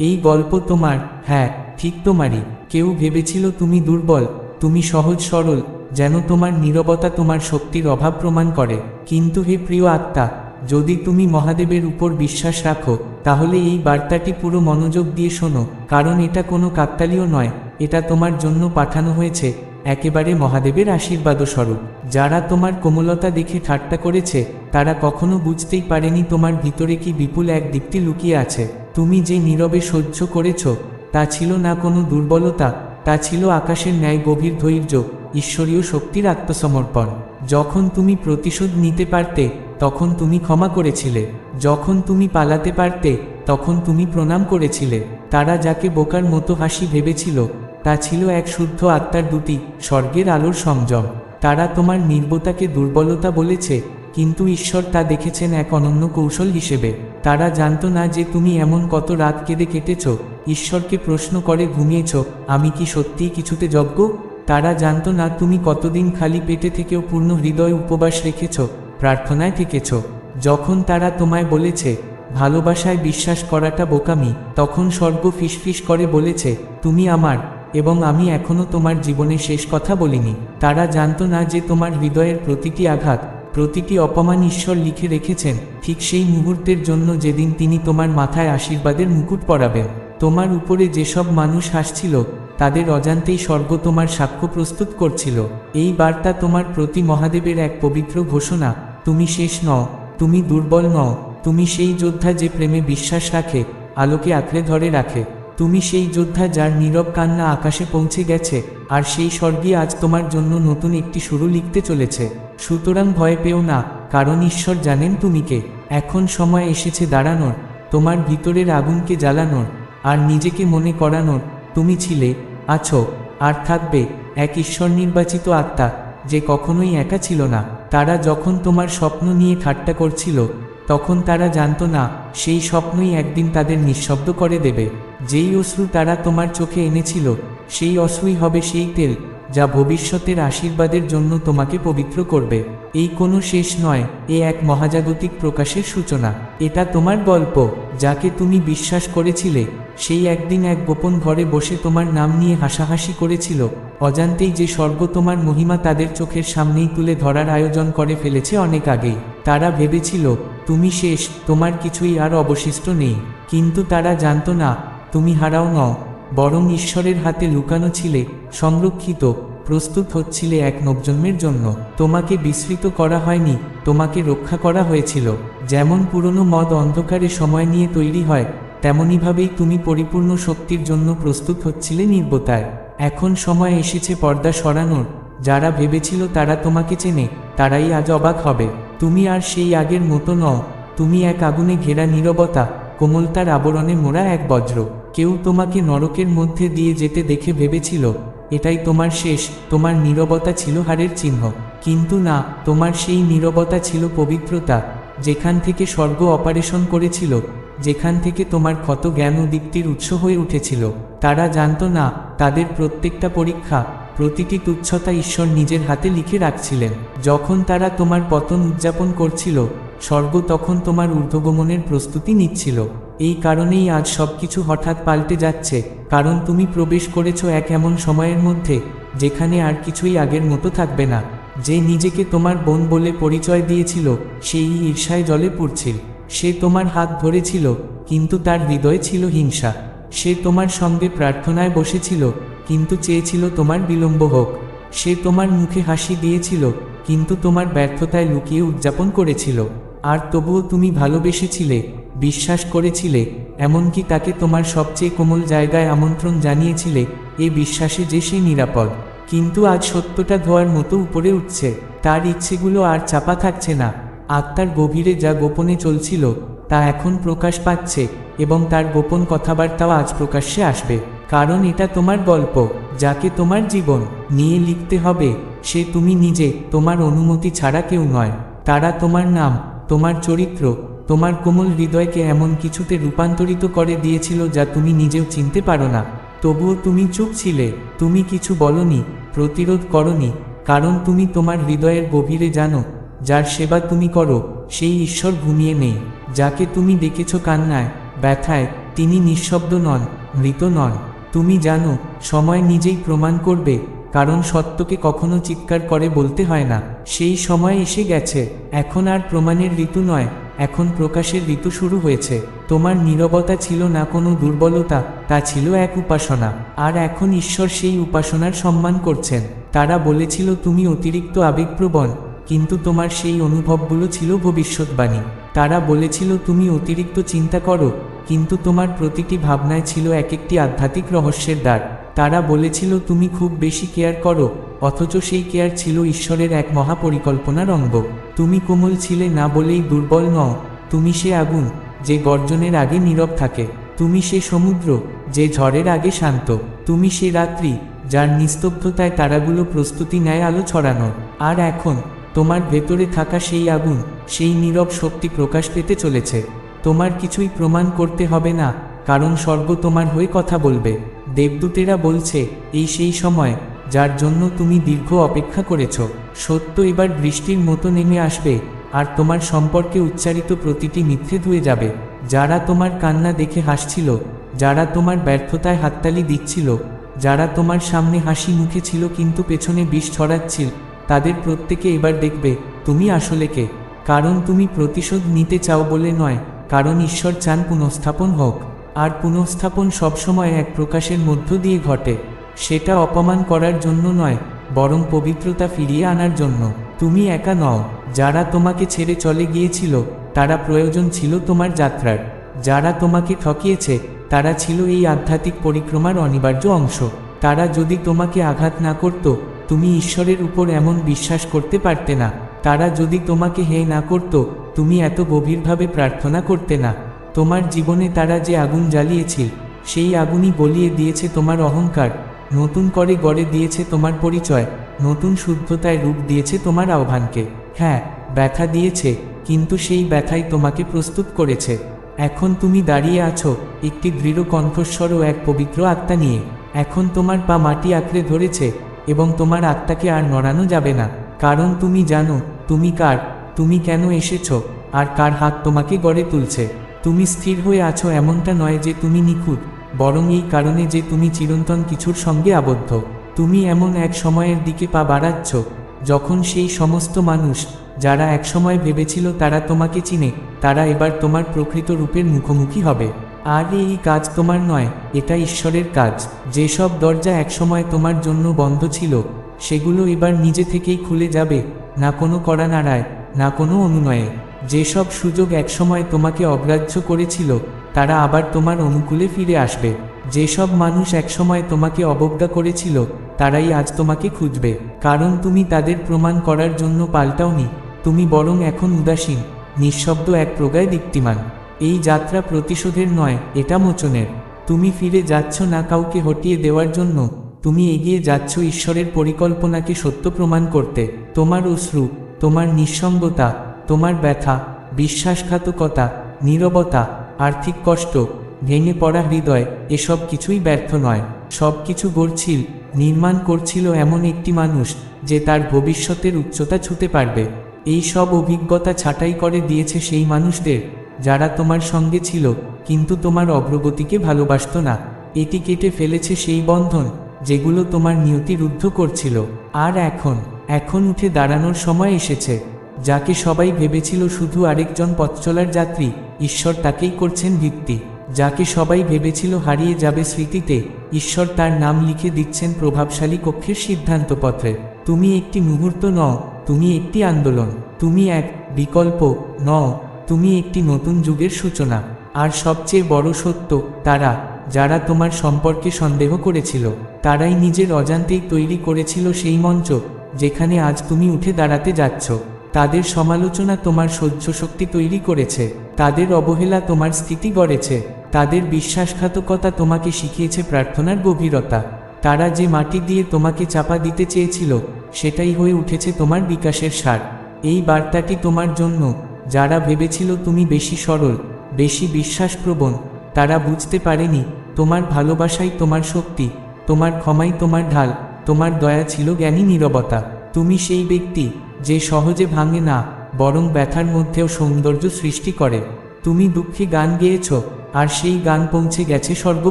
এই গল্প তোমার হ্যাঁ ঠিক তোমারই। কেউ ভেবেছিল তুমি দুর্বল, তুমি সহজ সরল, যেন তোমার নীরবতা তোমার শক্তির অভাব প্রমাণ করে। কিন্তু হে প্রিয় আত্মা, যদি তুমি মহাদেবের উপর বিশ্বাস রাখো, তাহলে এই বার্তাটি পুরো মনোযোগ দিয়ে শোনো, কারণ এটা কোনো কাকতালীয় নয়, এটা তোমার জন্য পাঠানো হয়েছে, একেবারে মহাদেবের আশীর্বাদ স্বরূপ যারা তোমার কোমলতা দেখে ঠাট্টা করেছে, তারা কখনো বুঝতেই পারেনি তোমার ভিতরে কি বিপুল এক দীপ্তি লুকিয়ে আছে। তুমি যে নীরবে সহ্য করেছ, তা ছিল না কোনো দুর্বলতা, তা ছিল আকাশের ন্যায় গভীর ধৈর্য, ঈশ্বরীয় শক্তির আত্মসমর্পণ। যখন তুমি প্রতিশোধ নিতে পারতে, তখন তুমি ক্ষমা করেছিলে। যখন তুমি পালাতে পারতে, তখন তুমি প্রণাম করেছিলে। তারা যাকে বোকার মতো হাসি ভেবেছিল, তা ছিল এক শুদ্ধ আত্মার দুটি, স্বর্গের আলোর সংযম। তারা তোমার নির্বতাকে দুর্বলতা বলেছে কিন্তু ঈশ্বর তা দেখেছেন এক অনন্য কৌশল হিসেবে। তারা জানতো না যে তুমি এমন কত রাত কেঁদে কেটেছ। ঈশ্বরকে প্রশ্ন করে, ঘুমিয়েছ? আমি কি সত্যিই কিছুতে যজ্ঞ? তারা জানতো না তুমি কতদিন খালি পেটে থেকেও পূর্ণ হৃদয় উপবাস রেখেছ, প্রার্থনায় থেকেছ। যখন তারা তোমায় বলেছে, ভালোবাসায় বিশ্বাস করাটা বোকামি, তখন স্বর্গ ফিসফিস করে বলেছে, তুমি আমার, এবং আমি এখনও তোমার জীবনে শেষ কথা বলিনি। তারা জানতো না যে তোমার হৃদয়ের প্রতিটি আঘাত প্রতিটি অপমান ঈশ্বর লিখে রেখেছেন, ঠিক সেই মুহূর্তের জন্য যেদিন তিনি তোমার মাথায় আশীর্বাদের মুকুট পরাবেন। তোমার উপরে যেসব মানুষ হাসছিল, তাদের অজান্তেই স্বর্গ তোমার সাক্ষ্য প্রস্তুত করছিল। এই বার্তা তোমার প্রতি মহাদেবের এক পবিত্র ঘোষণা, তুমি শেষ নও, তুমি দুর্বল নও, তুমি সেই যোদ্ধা যে প্রেমে বিশ্বাস রাখে, আলোকে আঁকড়ে ধরে রাখে। তুমি সেই যোদ্ধা যার নীরব কান্না আকাশে পৌঁছে গেছে, আর সেই স্বর্গই আজ তোমার জন্য নতুন একটি শুরু লিখতে চলেছে। সুতরাং ভয় পেও না, কারণ ঈশ্বর জানেন তুমি কে। এখন সময় এসেছে দাঁড়ানোর, তোমার ভিতরের আগুনকে জ্বালানোর, আর নিজেকে মনে করানোর। তুমি ছিলে, আছো, আর থাকবে এক ঈশ্বর নির্বাচিত আত্মা, যে কখনোই একা ছিল না। তারা যখন তোমার স্বপ্ন নিয়ে ঠাট্টা করছিল, তখন তারা জানতো না, সেই স্বপ্নই একদিন তাদের নিঃশব্দ করে দেবে। যেই অশ্রু তারা তোমার চোখে এনেছিল, সেই অশ্রুই হবে সেই তেল। যা ভবিষ্যতের আশীর্বাদের জন্য তোমাকে পবিত্র করবে। এই কোনো শেষ নয়, এ এক মহাজাগতিক প্রকাশের সূচনা। এটা তোমার গল্প, যাকে তুমি বিশ্বাস করেছিলে। সেই একদিন এক গোপন ঘরে বসে তোমার নাম নিয়ে হাসাহাসি করেছিল। অজান্তেই যে স্বর্গ তোমার মহিমা তাদের চোখের সামনেই তুলে ধরার আয়োজন করে ফেলেছে অনেক আগেই। তারা ভেবেছিল, তুমি শেষ, তোমার কিছুই আর অবশিষ্ট নেই। কিন্তু তারা জানতো না, তুমি হারাও নও। বরং ঈশ্বরের হাতে লুকানো ছিলে, সংরক্ষিত, প্রস্তুত হচ্ছিলে এক নবজন্মের জন্য। তোমাকে বিস্মৃত করা হয়নি, তোমাকে রক্ষা করা হয়েছিল। যেমন পুরনো মদ অন্ধকারে সময় নিয়ে তৈরি হয় তেমনইভাবেই তুমি পরিপূর্ণ শক্তির জন্য প্রস্তুত হচ্ছিলে নির্বতায়। এখন সময় এসেছে পর্দা সরানোর। যারা ভেবেছিল তারা তোমাকে চেনে, তারাই আজ অবাক হবে। তুমি আর সেই আগের মতো নও। তুমি এক আগুনে ঘেরা নীরবতা, কোমলতার আবরণে মোড়া এক বজ্র। কেউ তোমাকে নরকের মধ্যে দিয়ে যেতে দেখে ভেবেছিল, এটাই তোমার শেষ, তোমার নীরবতা ছিল হারের চিহ্ন। কিন্তু না, তোমার সেই নীরবতা ছিল পবিত্রতা, যেখান থেকে স্বর্গ অপারেশন করেছিল, যেখান থেকে তোমার ক্ষত জ্ঞান দীপ্তির উৎস হয়ে উঠেছিল। তারা জানতো না, তাদের প্রত্যেকটা পরীক্ষা, প্রতিটি তুচ্ছতা ঈশ্বর নিজের হাতে লিখে রাখছিলেন। যখন তারা তোমার পতন উদযাপন করছিল, স্বর্গ তখন তোমার ঊর্ধ্বগমনের প্রস্তুতি নিচ্ছিল। এই কারণেই আজ সবকিছু হঠাৎ পাল্টে যাচ্ছে, কারণ তুমি প্রবেশ করেছ এক এমন সময়ের মধ্যে, যেখানে আর কিছুই আগের মতো থাকবে না। যে নিজেকে তোমার বোন বলে পরিচয় দিয়েছিল, সেই ঈর্ষায় জলে পড়ছিল। সে তোমার হাত ধরেছিল, কিন্তু তার হৃদয়ে ছিল হিংসা। সে তোমার সঙ্গে প্রার্থনায় বসেছিল, কিন্তু চেয়েছিল তোমার বিলম্ব হোক। সে তোমার মুখে হাসি দিয়েছিল, কিন্তু তোমার ব্যর্থতায় লুকিয়ে উদযাপন করেছিল। আর তবুও তুমি ভালোবেসেছিলে বিশ্বাস করেছিলে, এমনকি তাকে তোমার সবচেয়ে কোমল জায়গায় আমন্ত্রণ জানিয়েছিলে, এ বিশ্বাসে যে সে নিরাপদ। কিন্তু আজ সত্যটা ধোয়ার মতো উপরে উঠছে, তার ইচ্ছেগুলো আর চাপা থাকছে না। আত্মার গভীরে যা গোপনে চলছিল, তা এখন প্রকাশ পাচ্ছে, এবং তার গোপন কথাবার্তাও আজ প্রকাশ্যে আসবে। কারণ এটা তোমার গল্প, যাকে তোমার জীবন নিয়ে লিখতে হবে, সে তুমি নিজে, তোমার অনুমতি ছাড়া কেউ নয়। তারা তোমার নাম, তোমার চরিত্র তোমার কোমল হৃদয়কে এমন কিছুতে রূপান্তরিত করে দিয়েছিল যা তুমি নিজেও চিনতে পারো না। তবুও তুমি চুপ ছিলে, তুমি কিছু বলনি, প্রতিরোধ করনি, কারণ তুমি তোমার হৃদয়ের গভীরে জানো, যার সেবা তুমি করো, সেই ঈশ্বর ঘুমিয়ে নেই, যাকে তুমি ডেকেছ কান্নায়, ব্যথায়, তিনি নিঃশব্দ নন, মৃত নন। তুমি জানো, সময় নিজেই প্রমাণ করবে, কারণ সত্যকে কখনো চিৎকার করে বলতে হয় না। সেই সময় এসে গেছে, এখন আর প্রমাণের ঋতু নয় এখন প্রকাশের ঋতু শুরু হয়েছে। তোমার নিরবতা ছিল না কোনো দুর্বলতা, তা ছিল এক উপাসনা। আর এখন ঈশ্বর সেই উপাসনার সম্মান করছেন। তারা বলেছিল, তুমি অতিরিক্ত আবেগপ্রবণ, কিন্তু তোমার সেই অনুভবগুলো ছিল ভবিষ্যৎবাণী। তারা বলেছিল, তুমি অতিরিক্ত চিন্তা করো কিন্তু তোমার প্রতিটি ভাবনায় ছিল এক একটি আধ্যাত্মিক রহস্যের দ্বার। তারা বলেছিল, তুমি খুব বেশি কেয়ার করো, অথচ সেই কেয়ার ছিল ঈশ্বরের এক মহাপরিকল্পনার অঙ্গ। তুমি কোমল ছিলে না বলেই দুর্বল নও, তুমি সে আগুন, যে গর্জনের আগে নীরব থাকে। তুমি সে সমুদ্র, যে ঝড়ের আগে শান্ত। তুমি সে রাত্রি, যার নিস্তব্ধতায় তারাগুলো প্রস্তুতি নেয় আলো ছড়ানোর আর এখন, তোমার ভেতরে থাকা সেই আগুন, সেই নীরব শক্তি প্রকাশ পেতে চলেছে। তোমার কিছুই প্রমাণ করতে হবে না, কারণ স্বর্গ তোমার হয়ে কথা বলবে। দেবদূতেরা বলছে, এই সেই সময়, যার জন্য তুমি দীর্ঘ অপেক্ষা করেছ। সত্য এবার বৃষ্টির মতো নেমে আসবে, আর তোমার সম্পর্কে উচ্চারিত প্রতিটি মিথ্যে ধুয়ে যাবে। যারা তোমার কান্না দেখে হাসছিল, যারা তোমার ব্যর্থতায় হাততালি দিচ্ছিল, যারা তোমার সামনে হাসি মুখে ছিল কিন্তু পেছনে বিষ ছড়াচ্ছিল, তাদের প্রত্যেকে এবার দেখবে, তুমি আসলে কে? কারণ তুমি প্রতিশোধ নিতে চাও বলে নয়। কারণ ঈশ্বর চান পুনঃস্থাপন হোক, আর পুনঃস্থাপন সবসময় এক প্রকাশের মধ্য দিয়ে ঘটে, সেটা অপমান করার জন্য নয়, বরং পবিত্রতা ফিরিয়ে আনার জন্য। তুমি একা নও, যারা তোমাকে ছেড়ে চলে গিয়েছিল, তারা প্রয়োজন ছিল তোমার যাত্রার। যারা তোমাকে ঠকিয়েছে, তারা ছিল এই আধ্যাত্মিক পরিক্রমার অনিবার্য অংশ। তারা যদি তোমাকে আঘাত না করত, তুমি ঈশ্বরের উপর এমন বিশ্বাস করতে পারতে না। তারা যদি তোমাকে হে না করত, তুমি এত গভীরভাবে প্রার্থনা করতে না। তোমার জীবনে তারা যে আগুন জ্বালিয়েছিল, সেই আগুনই বলিয়ে দিয়েছে তোমার অহংকার। নতুন করে গড়ে দিয়েছে তোমার পরিচয়। নতুন শুদ্ধতায় রূপ দিয়েছে তোমার আহ্বানকে। হ্যাঁ ব্যথা দিয়েছে, কিন্তু সেই ব্যথাই তোমাকে প্রস্তুত করেছে। এখন তুমি দাঁড়িয়ে আছো, একটি দৃঢ় কণ্ঠস্বর ও এক পবিত্র আত্মা নিয়ে। এখন তোমার পা মাটি আঁকড়ে ধরেছে, এবং তোমার আত্মাকে আর নড়ানো যাবে না। কারণ তুমি জানো, তুমি কার, তুমি কেন এসেছ, আর কার হাত তোমাকে গড়ে তুলছে। তুমি স্থির হয়ে আছো এমনটা নয় যে তুমি নিখুঁত, বরং এই কারণে যে তুমি চিরন্তন কিছুর সঙ্গে আবদ্ধ। তুমি এমন এক সময়ের দিকে পা বাড়াচ্ছ, যখন সেই সমস্ত মানুষ, যারা একসময় ভেবেছিল তারা তোমাকে চিনে, তারা এবার তোমার প্রকৃত রূপের মুখোমুখি হবে। আর এই কাজ তোমার নয় এটা ঈশ্বরের কাজ। যেসব দরজা একসময় তোমার জন্য বন্ধ ছিল সেগুলো এবার নিজে থেকেই খুলে যাবে, না কোনো কড়া নাড়ায় না কোনো অনুনয়ে। যেসব সুযোগ একসময় তোমাকে অগ্রাহ্য করেছিল, তারা আবার তোমার অনুকূলে ফিরে আসবে। যেসব মানুষ একসময় তোমাকে অবজ্ঞা করেছিল, তারাই আজ তোমাকে খুঁজবে। কারণ তুমি তাদের প্রমাণ করার জন্য পাল্টাওনি, তুমি বরং এখন উদাসীন, নিঃশব্দ এক প্রগায় দীপ্তিমান। এই যাত্রা প্রতিশোধের নয়, এটা মোচনের। তুমি ফিরে যাচ্ছ না কাউকে হটিয়ে দেওয়ার জন্য তুমি এগিয়ে যাচ্ছ ঈশ্বরের পরিকল্পনাকে সত্য প্রমাণ করতে। তোমার অশ্রু, তোমার নিঃসঙ্গতা, তোমার ব্যথা, বিশ্বাসঘাতকতা, নীরবতা, আর্থিক কষ্ট, ভেঙে পড়া হৃদয়, এসব কিছুই ব্যর্থ নয়। সব কিছু গড়ছিল, নির্মাণ করছিল এমন একটি মানুষ যে তার ভবিষ্যতের উচ্চতা ছুতে পারবে। এই সব অভিজ্ঞতা ছাঁটাই করে দিয়েছে সেই মানুষদের, যারা তোমার সঙ্গে ছিল, কিন্তু তোমার অগ্রগতিকে ভালোবাসত না। এটি কেটে ফেলেছে সেই বন্ধন। যেগুলো তোমার নিয়তি রুদ্ধ করছিল। আর এখন এখন উঠে দাঁড়ানোর সময় এসেছে, যাকে সবাই ভেবেছিল শুধু আরেকজন পথচলার যাত্রী, ঈশ্বর তাকেই করছেন ভিত্তি। যাকে সবাই ভেবেছিল হারিয়ে যাবে স্মৃতিতে, ঈশ্বর তার নাম লিখে দিচ্ছেন প্রভাবশালী কক্ষের সিদ্ধান্তপত্রে। তুমি একটি মুহূর্ত নও, তুমি একটি আন্দোলন, তুমি এক বিকল্প নও, তুমি একটি নতুন যুগের সূচনা। আর সবচেয়ে বড় সত্য, তারা যারা তোমার সম্পর্কে সন্দেহ করেছিল, তারাই নিজের অজান্তেই তৈরি করেছিল সেই মঞ্চ, যেখানে আজ তুমি উঠে দাঁড়াতে যাচ্ছ। তাদের সমালোচনা তোমার সহ্য শক্তি তৈরি করেছে, তাদের অবহেলা তোমার স্থিতি গড়েছে, তাদের বিশ্বাসঘাতকতা তোমাকে শিখিয়েছে প্রার্থনার গভীরতা। তারা যে মাটি দিয়ে তোমাকে চাপা দিতে চেয়েছিল, সেটাই হয়ে উঠেছে তোমার বিকাশের সার। এই বার্তাটি তোমার জন্য, যারা ভেবেছিল তুমি বেশি সরল, বেশি বিশ্বাসপ্রবণ, তারা বুঝতে পারেনি তোমার ভালোবাসাই তোমার শক্তি, তোমার ক্ষমাই তোমার ঢাল, তোমার দয়া ছিল জ্ঞানী নীরবতা। তুমি সেই ব্যক্তি, যে সহজে ভাঙে না, বরং ব্যথার মধ্যেও সৌন্দর্য সৃষ্টি করে। তুমি দুঃখে গান গেয়েছ, আর সেই গান পৌঁছে গেছে স্বর্গ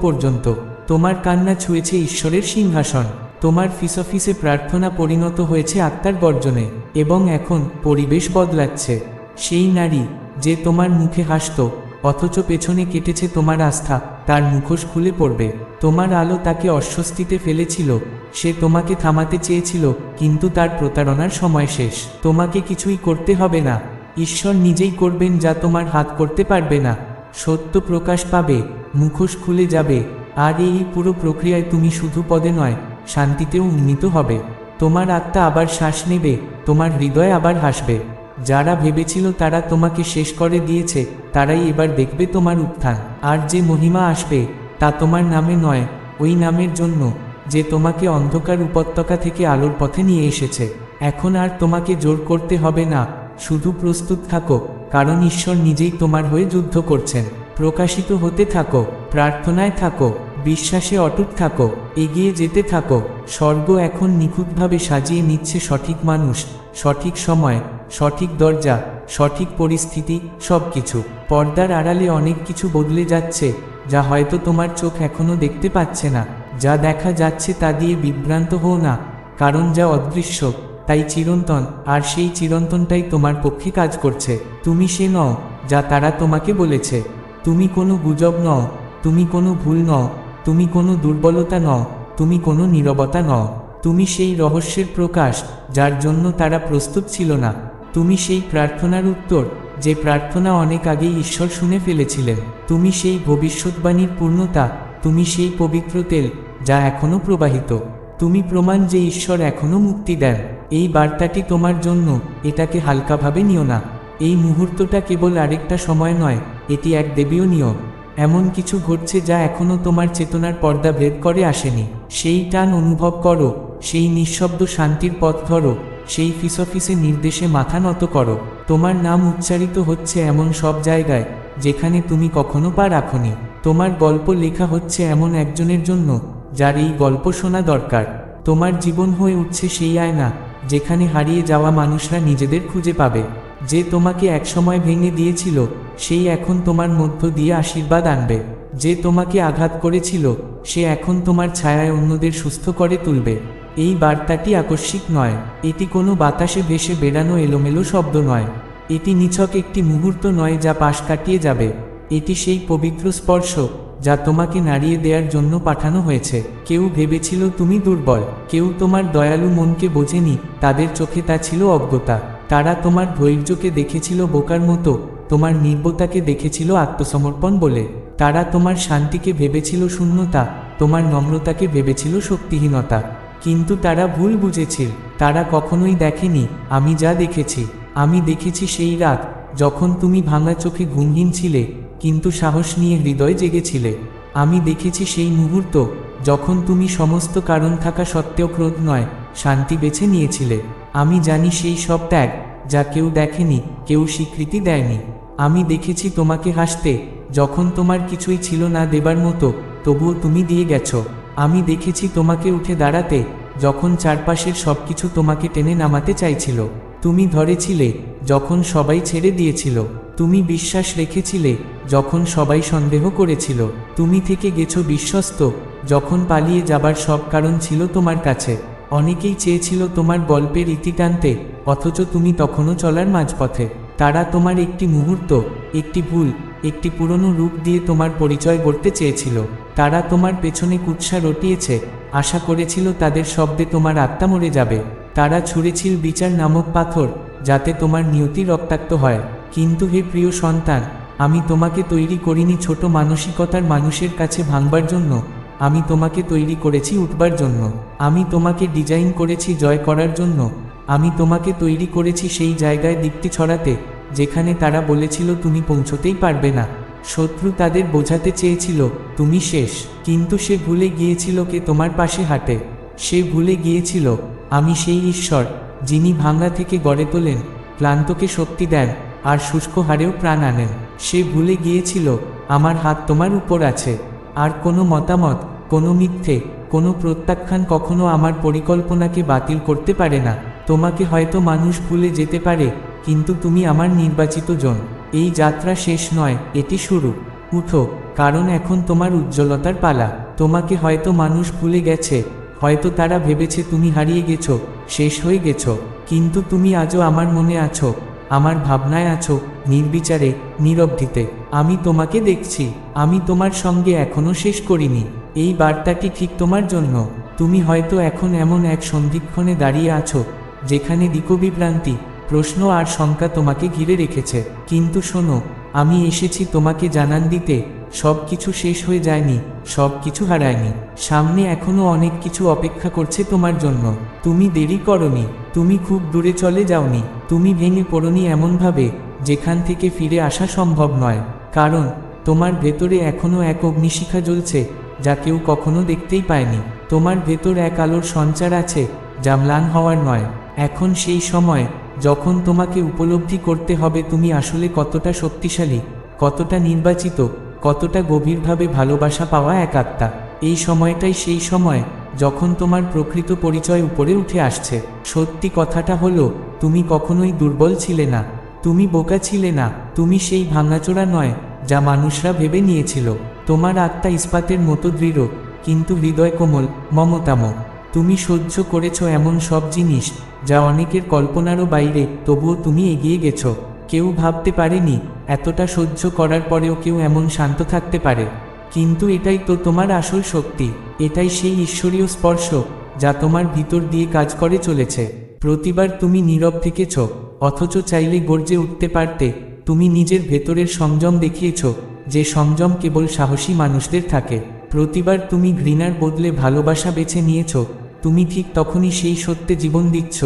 পর্যন্ত। তোমার কান্না ছুঁয়েছে ঈশ্বরের সিংহাসন। তোমার ফিসফিসে প্রার্থনা পরিণত হয়েছে আত্মার গর্জনে, এবং এখন পরিবেশ বদলাচ্ছে। সেই নারী, যে তোমার মুখে হাসত অথচ পেছনে কেটেছে তোমার আস্থা, তার মুখোশ খুলে পড়বে। তোমার আলো তাকে অস্বস্তিতে ফেলেছিল, সে তোমাকে থামাতে চেয়েছিল, কিন্তু তার প্রতারণার সময় শেষ। তোমাকে কিছুই করতে হবে না, ঈশ্বর নিজেই করবেন যা তোমার হাত করতে পারবে না। সত্য প্রকাশ পাবে, মুখোশ খুলে যাবে, আর এই পুরো প্রক্রিয়ায় তুমি শুধু পদে নয়, শান্তিতেও উন্নীত হবে। তোমার আত্মা আবার শ্বাস নেবে, তোমার হৃদয় আবার হাসবে। যারা ভেবেছিল তারা তোমাকে শেষ করে দিয়েছে, তারাই এবার দেখবে তোমার উত্থান। আর যে মহিমা আসবে, তা তোমার নামে নয়, ওই নামের জন্য, যে তোমাকে অন্ধকার উপত্যকা থেকে আলোর পথে নিয়ে এসেছে। এখন আর তোমাকে জোর করতে হবে না, শুধু প্রস্তুত থাকো, কারণ ঈশ্বর নিজেই তোমার হয়ে যুদ্ধ করছেন। প্রকাশিত হতে থাকো, প্রার্থনায় থাকো, বিশ্বাসে অটুট থাকো, এগিয়ে যেতে থাকো। স্বর্গ এখন নিখুঁতভাবে সাজিয়ে নিচ্ছে সঠিক মানুষ, সঠিক সময় সঠিক দরজা, সঠিক পরিস্থিতি সব কিছু পর্দার আড়ালে অনেক কিছু বদলে যাচ্ছে, যা হয়তো তোমার চোখ এখনও দেখতে পাচ্ছে না। যা দেখা যাচ্ছে তা দিয়ে বিভ্রান্ত হও না, কারণ যা অদৃশ্য, তাই চিরন্তন, আর সেই চিরন্তনটাই তোমার পক্ষে কাজ করছে। তুমি সে নও, যা তারা তোমাকে বলেছে। তুমি কোনো গুজব নও, তুমি কোনো ভুল নও, তুমি কোনো দুর্বলতা নও, তুমি কোনো নীরবতা নও। তুমি সেই রহস্যের প্রকাশ, যার জন্য তারা প্রস্তুত ছিল না। তুমি সেই প্রার্থনার উত্তর, যে প্রার্থনা অনেক আগেই ঈশ্বর শুনে ফেলেছিলেন। তুমি সেই ভবিষ্যৎবাণীর পূর্ণতা, তুমি সেই পবিত্র তেল, যা এখনও প্রবাহিত। তুমি প্রমাণ যে ঈশ্বর এখনও মুক্তি দেন। এই বার্তাটি তোমার জন্য, এটাকে হালকাভাবে নিও না। এই মুহূর্তটা কেবল আরেকটা সময় নয়, এটি এক দেবীয় নিয়ম। এমন কিছু ঘটছে যা এখনও তোমার চেতনার পর্দা ভেদ করে আসেনি। সেই টান অনুভব করো, সেই নিঃশব্দ শান্তির পথ ধরো সেই ফিসফিসে নির্দেশে মাথা নত করো। তোমার নাম উচ্চারিত হচ্ছে এমন সব জায়গায়, যেখানে তুমি কখনো পা রাখনি। তোমার গল্প লেখা হচ্ছে এমন একজনের জন্য, যার এই গল্প শোনা দরকার। তোমার জীবন হয়ে উঠছে সেই আয়না, যেখানে হারিয়ে যাওয়া মানুষরা নিজেদের খুঁজে পাবে। যে তোমাকে একসময় ভেঙে দিয়েছিল, সেই এখন তোমার মধ্য দিয়ে আশীর্বাদ আনবে। যে তোমাকে আঘাত করেছিল, সে এখন তোমার ছায়ায় অন্যদের সুস্থ করে তুলবে। এই বার্তাটি আকস্মিক নয়, এটি কোনো বাতাসে ভেসে বেড়ানো এলোমেলো শব্দ নয়, এটি নিছক একটি মুহূর্ত নয় যা পাশ কাটিয়ে যাবে, এটি সেই পবিত্র স্পর্শ যা তোমাকে নাড়িয়ে দেওয়ার জন্য পাঠানো হয়েছে। কেউ ভেবেছিল তুমি দুর্বল, কেউ তোমার দয়ালু মনকে বোঝেনি, তাদের চোখে তা ছিল অজ্ঞতা। তারা তোমার ধৈর্যকে দেখেছিল বোকার মতো, তোমার নির্বতাকে দেখেছিল আত্মসমর্পণ বলে। তারা তোমার শান্তিকে ভেবেছিল শূন্যতা, তোমার নম্রতাকে ভেবেছিল শক্তিহীনতা। কিন্তু তারা ভুল বুঝেছে, তারা কখনোই দেখেনি, আমি যা দেখেছি, আমি দেখেছি সেই রাত, যখন তুমি ভাঙা চোখে ঘুমহীন ছিলে, কিন্তু সাহস নিয়ে হৃদয় জেগেছিলে। আমি দেখেছি সেই মুহূর্ত, যখন তুমি সমস্ত কারণ থাকা সত্ত্বেও ক্রোধ নয়, শান্তি বেছে নিয়েছিলে। আমি জানি সেই সব ত্যাগ, যা কেউ দেখেনি, কেউ স্বীকৃতি দেয়নি। আমি দেখেছি তোমাকে হাসতে, যখন তোমার কিছুই ছিল না দেবার মতো, তবুও তুমি দিয়ে গেছো। আমি দেখেছি তোমাকে উঠে দাঁড়াতে, যখন চারপাশের সবকিছু তোমাকে টেনে নামাতে চাইছিল। তুমি ধরেছিলে, যখন সবাই ছেড়ে দিয়েছিল। তুমি বিশ্বাস রেখেছিলে, যখন সবাই সন্দেহ করেছিল। তুমি থেকে গেছো বিশ্বস্ত, যখন পালিয়ে যাবার সব কারণ ছিল তোমার কাছে। অনেকেই চেয়েছিল তোমার গল্পের ইতি টানতে, অথচ তুমি তখনও চলার মাঝপথে। তারা তোমার একটি মুহূর্ত, একটি ভুল একটি পুরনো রূপ দিয়ে তোমার পরিচয় গড়তে চেয়েছিল। তারা তোমার পেছনে কুৎসা রটিয়েছে। আশা করেছিল তাদের শব্দে তোমার আত্মা মরে যাবে। তারা ছুঁড়েছিল বিচার নামক পাথর, যাতে তোমার নিয়তি রক্তাক্ত হয়। কিন্তু হে প্রিয় সন্তান, আমি তোমাকে তৈরি করিনি ছোট মানসিকতার মানুষের কাছে ভাঙবার জন্য। আমি তোমাকে তৈরি করেছি উঠবার জন্য। আমি তোমাকে ডিজাইন করেছি জয় করার জন্য। আমি তোমাকে তৈরি করেছি সেই জায়গায় দীপ্তি ছড়াতে। যেখানে তারা বলেছিল, তুমি পৌঁছতেই পারবে না। শত্রু তাদের বোঝাতে চেয়েছিল, তুমি শেষ। কিন্তু সে ভুলে গিয়েছিল কে তোমার পাশে হাঁটে। সে ভুলে গিয়েছিল, আমি সেই ঈশ্বর, যিনি ভাঙা থেকে গড়ে তোলেন, ক্লান্তকে শক্তি দেন, আর শুষ্ক হারেও প্রাণ আনেন। সে ভুলে গিয়েছিল, আমার হাত তোমার উপর আছে। আর কোনো মতামত, কোনো মিথ্যে, কোনো প্রত্যাখ্যান কখনো আমার পরিকল্পনাকে বাতিল করতে পারে না। তোমাকে হয়তো মানুষ ভুলে যেতে পারে কিন্তু তুমি আমার নির্বাচিত জন। এই যাত্রা শেষ নয়, এটি শুরু। উঠো, কারণ এখন তোমার উজ্জ্বলতার পালা। তোমাকে হয়তো মানুষ ভুলে গেছে, হয়তো তারা ভেবেছে তুমি হারিয়ে গেছো, শেষ হয়ে গেছো। কিন্তু তুমি আজও আমার মনে আছো, আমার ভাবনায় আছো, নির্বিচারে, নিরবধিতে। আমি তোমাকে দেখছি, আমি তোমার সঙ্গে এখনও শেষ করিনি। এই বার্তাটি ঠিক তোমার জন্য। তুমি হয়তো এখন এমন এক সন্ধিক্ষণে দাঁড়িয়ে আছো, যেখানে দিকবিভ্রান্তি প্রশ্ন আর শঙ্কা তোমাকে ঘিরে রেখেছে। কিন্তু শোনো, আমি এসেছি তোমাকে জানান দিতে সব কিছু শেষ হয়ে যায়নি সব কিছু হারায়নি। সামনে এখনও অনেক কিছু অপেক্ষা করছে তোমার জন্য। তুমি দেরি করনি, তুমি খুব দূরে চলে যাওনি, তুমি ভেঙে পড়নি এমনভাবে, যেখান থেকে ফিরে আসা সম্ভব নয়। কারণ, তোমার ভেতরে এখনও এক অগ্নিশিখা জ্বলছে, যা কেউ কখনো দেখতেই পায়নি। তোমার ভেতর এক আলোর সঞ্চার আছে, যা ম্লান হওয়ার নয়। এখন সেই সময় যখন তোমাকে উপলব্ধি করতে হবে তুমি আসলে কতটা শক্তিশালী, কতটা নির্বাচিত, কতটা গভীরভাবে ভালোবাসা পাওয়া এক আত্মা। এই সময়টাই সেই সময় যখন তোমার প্রকৃত পরিচয় উপরে উঠে আসছে। সত্যি কথাটা হলো, তুমি কখনোই দুর্বল ছিলে না, তুমি বোকা ছিলে না, তুমি সেই ভাঙাচোরা নয় যা মানুষরা ভেবে নিয়েছিল। তোমার আত্মা ইস্পাতের মতো দৃঢ়, কিন্তু হৃদয় কোমল মমতাম তুমি সহ্য করেছ এমন সব জিনিস যা অনেকের কল্পনারও বাইরে, তবুও তুমি এগিয়ে গেছো। কেউ ভাবতে পারেনি, এতটা সহ্য করার পরেও কেউ এমন শান্ত থাকতে পারে। কিন্তু এটাই তো তোমার আসল শক্তি, এটাই সেই ঈশ্বরীয় স্পর্শ, যা তোমার ভিতর দিয়ে কাজ করে চলেছে। প্রতিবার তুমি নীরব থেকেছ, অথচ চাইলে গর্জে উঠতে পারতে, তুমি নিজের ভেতরের সংযম দেখিয়েছ, যে সংযম কেবল সাহসী মানুষদের থাকে। প্রতিবার তুমি ঘৃণার বদলে ভালোবাসা বেছে নিয়েছ তুমি ঠিক তখনই সেই সত্যে জীবন দিচ্ছ,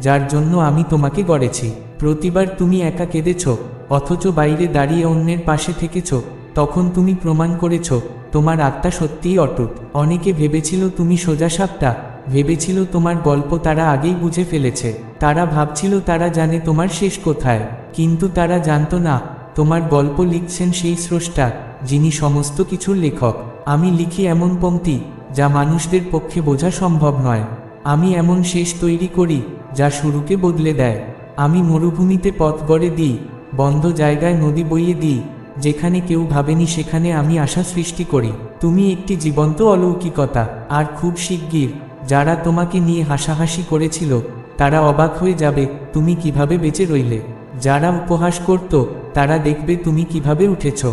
যার জন্য আমি তোমাকে গড়েছি। প্রতিবার তুমি একা কেঁদেছ, অথচ বাইরে দাঁড়িয়ে অন্যের পাশে থেকেছ, তখন তুমি প্রমাণ করেছ, তোমার আত্মা সত্যিই অটুট। অনেকে ভেবেছিল তুমি সোজা সাপটা, ভেবেছিল তোমার গল্প তারা আগেই বুঝে ফেলেছে। তারা ভাবছিল তারা জানে তোমার শেষ কোথায়, কিন্তু তারা জানতো না, তোমার গল্প লিখছেন সেই স্রষ্টা, যিনি সমস্ত কিছুর লেখক। আমি লিখি এমন পংক্তি যা মানুষদের পক্ষে বোঝা সম্ভব নয়। আমি এমন শেষ তৈরি করি, যা শুরুকে বদলে দেয়। আমি মরুভূমিতে পথ গড়ে দিই, বন্ধ জায়গায় নদী বইয়ে দিই, যেখানে কেউ ভাবেনি সেখানে আমি আশা সৃষ্টি করি। তুমি একটি জীবন্ত অলৌকিকতা, আর খুব শিগগির। যারা তোমাকে নিয়ে হাসাহাসি করেছিল, তারা অবাক হয়ে যাবে, তুমি কীভাবে বেঁচে রইলে। যারা উপহাস করত, তারা দেখবে তুমি কীভাবে উঠেছ।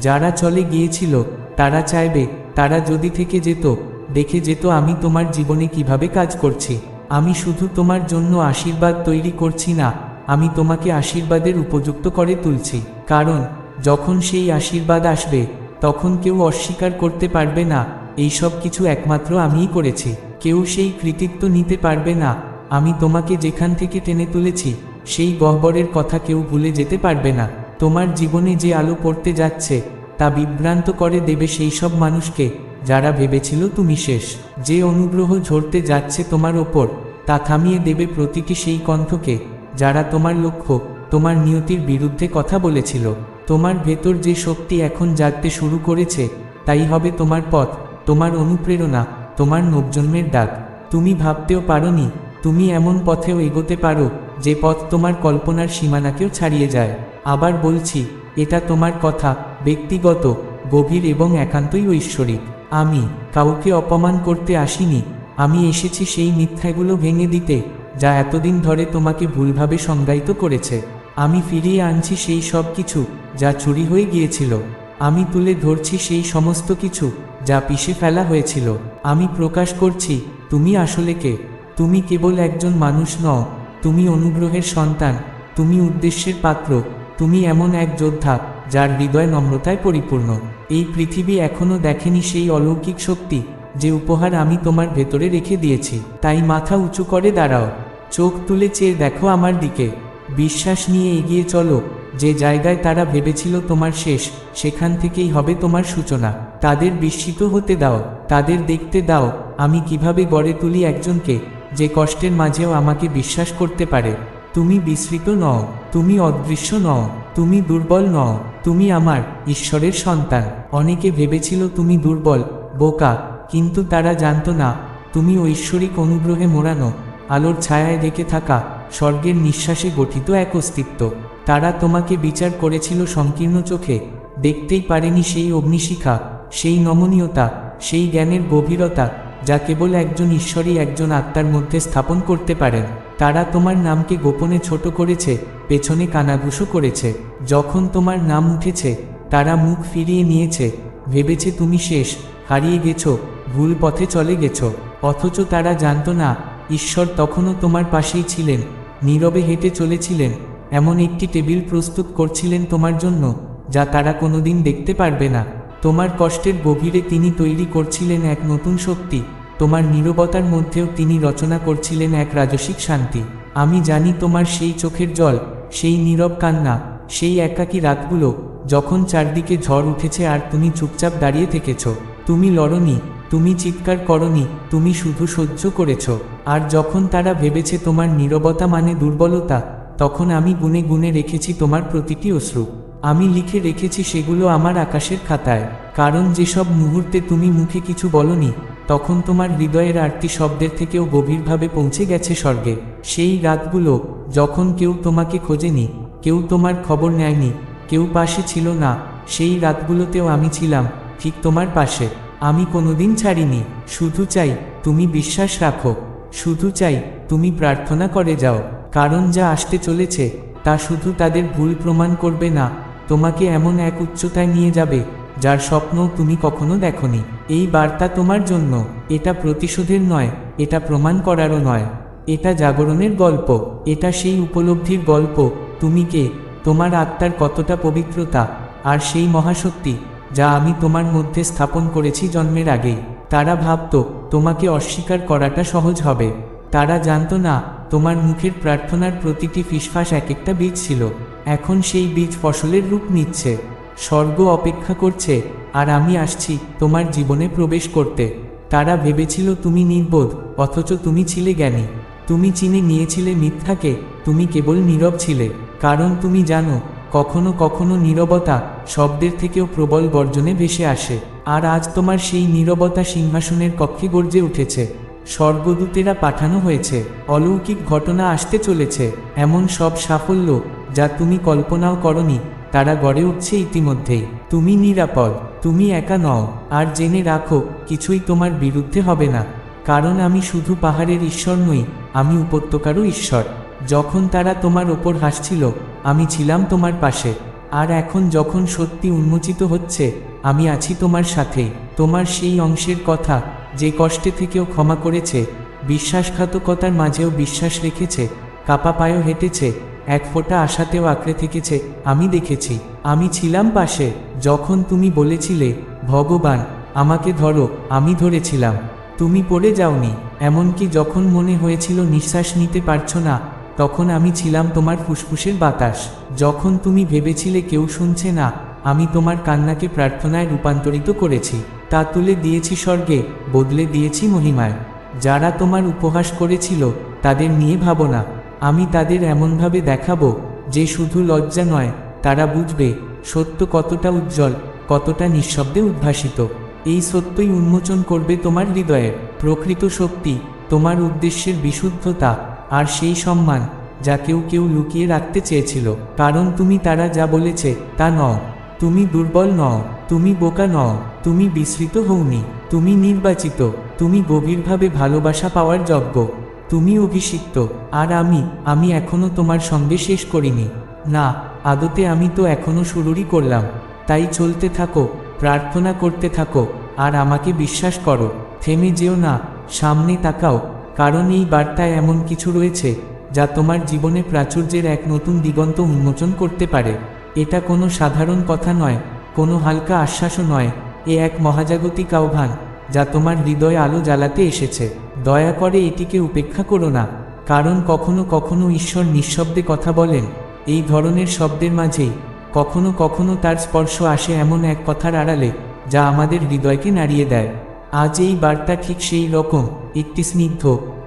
যারা চলে গিয়েছিল, তারা চাইবে, তারা যদি থেকে যেত, দেখে যেত আমি তোমার জীবনে কীভাবে কাজ করছি। আমি শুধু তোমার জন্য আশীর্বাদ তৈরি করছি না, আমি তোমাকে আশীর্বাদের উপযুক্ত করে তুলছি। কারণ, যখন সেই আশীর্বাদ আসবে, তখন কেউ অস্বীকার করতে পারবে না, এই সব কিছু একমাত্র আমিই করেছি। কেউ সেই কৃতিত্ব নিতে পারবে না, আমি তোমাকে যেখান থেকে টেনে তুলেছি, সেই গহ্বরের কথা কেউ ভুলে যেতে পারবে না। তোমার জীবনে যে আলো পড়তে যাচ্ছে, তা বিভ্রান্ত করে দেবে সেই সব মানুষকে, যারা ভেবেছিল তুমি শেষ। যে অনুগ্রহ ঝরতে যাচ্ছে তোমার ওপর, তা থামিয়ে দেবে প্রতিটি সেই কণ্ঠকে, যারা তোমার লক্ষ্য, তোমার নিয়তির বিরুদ্ধে কথা বলেছিল। তোমার ভেতর যে শক্তি এখন জাগতে শুরু করেছে, তাই হবে তোমার পথ, তোমার অনুপ্রেরণা, তোমার নবজন্মের ডাক। তুমি ভাবতেও পারোনি, তুমি এমন পথেও এগোতে পারো যে পথ তোমার কল্পনার সীমানাকেও ছাড়িয়ে যায়। আবার বলছি, এটা তোমার কথা, ব্যক্তিগত, গভীর এবং একান্তই ঐশ্বরিক। আমি কাউকে অপমান করতে আসিনি। আমি এসেছি সেই মিথ্যাগুলো ভেঙে দিতে, যা এতদিন ধরে তোমাকে ভুলভাবে সংজ্ঞায়িত করেছে। আমি ফিরিয়ে আনছি সেই সব কিছু, যা চুরি হয়ে গিয়েছিল। আমি তুলে ধরছি সেই সমস্ত কিছু, যা পিষে ফেলা হয়েছিল। আমি প্রকাশ করছি, তুমি আসলে কে? তুমি কেবল একজন মানুষ নও তুমি অনুগ্রহের সন্তান, তুমি উদ্দেশ্যের পাত্র, তুমি এমন এক যোদ্ধা, যার হৃদয় নম্রতায় পরিপূর্ণ। এই পৃথিবী এখনও দেখেনি সেই অলৌকিক শক্তি, যে উপহার আমি তোমার ভেতরে রেখে দিয়েছি। তাই মাথা উঁচু করে দাঁড়াও। চোখ তুলে চেয়ে দেখো আমার দিকে। বিশ্বাস নিয়ে এগিয়ে চলো। যে জায়গায় তারা ভেবেছিল তোমার শেষ, সেখান থেকেই হবে তোমার সূচনা। তাদের বিস্মিত হতে দাও। তাদের দেখতে দাও, আমি কীভাবে গড়ে তুলি একজনকে। যে কষ্টের মাঝেও আমাকে বিশ্বাস করতে পারে, তুমি বিস্মৃত নও, তুমি অদৃশ্য নও, তুমি দুর্বল নও, তুমি আমার ঈশ্বরের সন্তান। অনেকে ভেবেছিল তুমি দুর্বল, বোকা, কিন্তু তারা জানতো না, তুমি ঐশ্বরিক অনুগ্রহে মোড়ানো, আলোর ছায়ায় রেখে থাকা, স্বর্গের নিঃশ্বাসে গঠিত এক অস্তিত্ব। তারা তোমাকে বিচার করেছিল সংকীর্ণ চোখে, দেখতেই পারেনি সেই অগ্নিশিখা, সেই নমনীয়তা, সেই জ্ঞানের গভীরতা যা কেবল একজন ঈশ্বরই একজন আত্মার মধ্যে স্থাপন করতে পারেন। তারা তোমার নামকে গোপনে ছোট করেছে, পেছনে কানাঘুষো করেছে। যখন তোমার নাম উঠেছে, তারা মুখ ফিরিয়ে নিয়েছে। ভেবেছে তুমি শেষ, হারিয়ে গেছো, ভুল পথে চলে গেছো। অথচ তারা জানতো না, ঈশ্বর তখনও তোমার পাশেই ছিলেন, নীরবে হেঁটে চলেছিলেন। এমন একটি টেবিল প্রস্তুত করছিলেন তোমার জন্য, যা তারা কোনোদিন দেখতে পারবে না। তোমার কষ্টের গভীরে তিনি তৈরি করছিলেন এক নতুন শক্তি, তোমার নীরবতার মধ্যেও তিনি রচনা করছিলেন এক রাজসিক শান্তি। আমি জানি তোমার সেই চোখের জল, সেই নীরব কান্না, সেই একাকী রাতগুলো, যখন চারদিকে ঝড় উঠেছে আর তুমি চুপচাপ দাঁড়িয়ে থেকেছ। তুমি লড়নি, তুমি চিৎকার করনি, তুমি শুধু সহ্য করেছ। আর যখন তারা ভেবেছে তোমার নীরবতা মানে দুর্বলতা, তখন আমি গুনে গুনে রেখেছি তোমার প্রতিটি অশ্রু। আমি লিখে রেখেছি সেগুলো আমার আকাশের খাতায়। কারণ যেসব মুহূর্তে তুমি মুখে কিছু বলনি, তখন তোমার হৃদয়ের আরতি শব্দের থেকেও গভীরভাবে পৌঁছে গেছে স্বর্গে। সেই রাতগুলো, যখন কেউ তোমাকে খোঁজেনি, কেউ তোমার খবর নেয়নি, কেউ পাশে ছিল না, সেই রাতগুলোতেও আমি ছিলাম, ঠিক তোমার পাশে। আমি কোনোদিন ছাড়িনি, শুধু চাই, তুমি বিশ্বাস রাখো। শুধু চাই, তুমি প্রার্থনা করে যাও। কারণ যা আসতে চলেছে তা শুধু তাদের ভুল প্রমাণ করবে না, তোমাকে এমন এক উচ্চতায় নিয়ে যাবে, যার স্বপ্ন তুমি কখনো দেখনি। এই বার্তা তোমার জন্য, এটা প্রতিশোধের নয়, এটা প্রমাণ করারও নয়। এটা জাগরণের গল্প, এটা সেই উপলব্ধির গল্প, তুমি কে, তোমার আত্মার কতটা পবিত্রতা, আর সেই মহাশক্তি, যা আমি তোমার মধ্যে স্থাপন করেছি জন্মের আগেই। তারা ভাবত, তোমাকে অস্বীকার করাটা সহজ হবে। তারা জানতো না তোমার মুখের প্রার্থনার প্রতিটি ফিসফাস এক একটা বীজ ছিল। এখন সেই বীজ ফসলের রূপ নিচ্ছে। স্বর্গ অপেক্ষা করছে, আর আমি আসছি তোমার জীবনে প্রবেশ করতে। তারা ভেবেছিল তুমি নির্বোধ, অথচ তুমি ছিলে জ্ঞানী। তুমি চিনে নিয়েছিলে মিথ্যাকে, তুমি কেবল নীরব ছিলে। কারণ তুমি জানো, কখনো কখনো নীরবতা শব্দের থেকেও প্রবল গর্জনে ভেসে আসে। আর আজ তোমার সেই নীরবতা সিংহাসনের কক্ষে গর্জে উঠেছে। স্বর্গদূতেরা পাঠানো হয়েছে। অলৌকিক ঘটনা আসতে চলেছে। এমন সব সাফল্য যা তুমি কল্পনাও করনি। তারা গড়ে উঠছে ইতিমধ্যেই। তুমি নিরাপদ। তুমি একা নও। আর জেনে রাখো, কিছুই তোমার বিরুদ্ধে হবে না। কারণ আমি শুধু পাহাড়ের ঈশ্বর নই, আমি উপত্যকারও ঈশ্বর। যখন তারা তোমার ওপর হাসছিল, আমি ছিলাম তোমার পাশে। আর এখন যখন সত্যি উন্মোচিত হচ্ছে, আমি আছি তোমার সাথে তোমার সেই অংশের কথা যে কষ্টে থেকেও ক্ষমা করেছে, বিশ্বাসঘাতকতার মাঝেও বিশ্বাস রেখেছে কাপা পায়েও হেঁটেছে, এক ফোঁটা আশাতেও আঁকড়ে থেকেছে, আমি দেখেছি, আমি ছিলাম পাশে, যখন তুমি বলেছিলে, ভগবান, আমাকে ধরো, আমি ধরেছিলাম, তুমি পড়ে যাওনি, এমনকি যখন মনে হয়েছিল নিঃশ্বাস নিতে পারছ না, তখন আমি ছিলাম তোমার ফুসফুসের বাতাস, যখন তুমি ভেবেছিলে কেউ শুনছে না, আমি তোমার কান্নাকে প্রার্থনায় রূপান্তরিত করেছি। তা তুলে দিয়েছি স্বর্গে, বদলে দিয়েছি মহিমায়। যারা তোমার উপহাস করেছিল, তাদের নিয়ে ভাবো না। আমি তাদের এমনভাবে দেখাবো, যে শুধু লজ্জা নয়, তারা বুঝবে, সত্য কতটা উজ্জ্বল, কতটা নিঃশব্দে উদ্ভাসিত। এই সত্যই উন্মোচন করবে তোমার হৃদয়ের প্রকৃত শক্তি, তোমার উদ্দেশ্যের বিশুদ্ধতা, আর সেই সম্মান, যা কেউ কেউ লুকিয়ে রাখতে চেয়েছিল। কারণ তুমি তারা যা বলেছে, তা নও। তুমি দুর্বল নও, তুমি বোকা নও, তুমি বিস্মৃত হওনি, তুমি নির্বাচিত, তুমি গভীরভাবে ভালোবাসা পাওয়ার যোগ্য, তুমি অভিষিক্ত, আর আমি আমি এখনও তোমার সঙ্গে শেষ করিনি। না, আদতে আমি তো এখনও শুরুরই করলাম। তাই চলতে থাকো, প্রার্থনা করতে থাকো, আর আমাকে বিশ্বাস করো, থেমে যেও না, সামনে তাকাও, কারণ এই বার্তায় এমন কিছু রয়েছে, যা তোমার জীবনে প্রাচুর্যের এক নতুন দিগন্ত উন্মোচন করতে পারে। এটা কোনো সাধারণ কথা নয়, কোনো হালকা আশ্বাসও নয়। এ এক মহাজাগতিক আহ্বান, যা তোমার হৃদয়ে আলো জ্বালাতে এসেছে। দয়া করে এটিকে উপেক্ষা করো না, কারণ কখনো কখনো ঈশ্বর নিঃশব্দে কথা বলেন। এই ধরনের শব্দের মাঝেই কখনো কখনো তার স্পর্শ আসে এমন এক কথার আড়ালে, যা আমাদের হৃদয়কে নাড়িয়ে দেয়। আজ এই বার্তা ঠিক সেই রকম, একটি স্নিগ্ধ,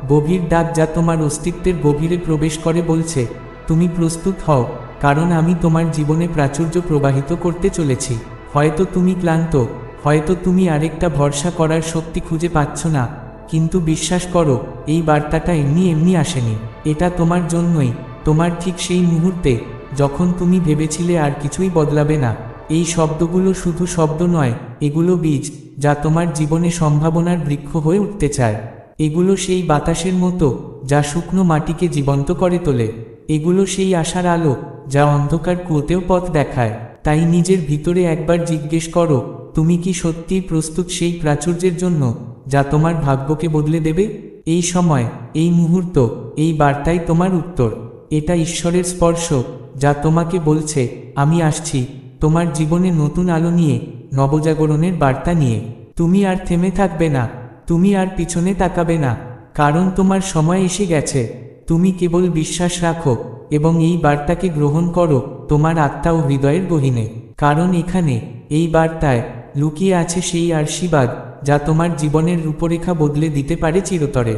গভীর ডাক যা তোমার অস্তিত্বের গভীরে প্রবেশ করে বলছে, তুমি প্রস্তুত হও। কারণ আমি তোমার জীবনে প্রাচুর্য প্রবাহিত করতে চলেছি। হয়তো তুমি ক্লান্ত, হয়তো তুমি আরেকটা ভরসা করার শক্তি খুঁজে পাচ্ছ না। কিন্তু বিশ্বাস করো, এই বার্তাটা এমনি এমনি আসেনি। এটা তোমার জন্যই, তোমার ঠিক সেই মুহূর্তে, যখন তুমি ভেবেছিলে আর কিছুই বদলাবে না। এই শব্দগুলো শুধু শব্দ নয়, এগুলো বীজ, যা তোমার জীবনে সম্ভাবনার বৃক্ষ হয়ে উঠতে চায়। এগুলো সেই বাতাসের মতো, যা শুকনো মাটিকে জীবন্ত করে তোলে। এগুলো সেই আশার আলো যা অন্ধকার কুয়োতেও পথ দেখায়। তাই নিজের ভিতরে একবার জিজ্ঞেস করো, তুমি কি সত্যিই প্রস্তুত সেই প্রাচুর্যের জন্য, যা তোমার ভাগ্যকে বদলে দেবে? এই সময়, এই মুহূর্ত, এই বার্তাই তোমার উত্তর। এটা ঈশ্বরের স্পর্শ, যা তোমাকে বলছে, আমি আসছি, তোমার জীবনে নতুন আলো নিয়ে, নবজাগরণের বার্তা নিয়ে। তুমি আর থেমে থাকবে না, তুমি আর পিছনে তাকাবে না, কারণ তোমার সময় এসে গেছে। তুমি কেবল বিশ্বাস রাখো এবং এই বার্তাকে গ্রহণ করো তোমার আত্মা ও হৃদয়ের গহীনে। কারণ এখানে এই বার্তায় লুকিয়ে আছে সেই আশীর্বাদ যা তোমার জীবনের রূপরেখা বদলে দিতে পারে চিরতরে।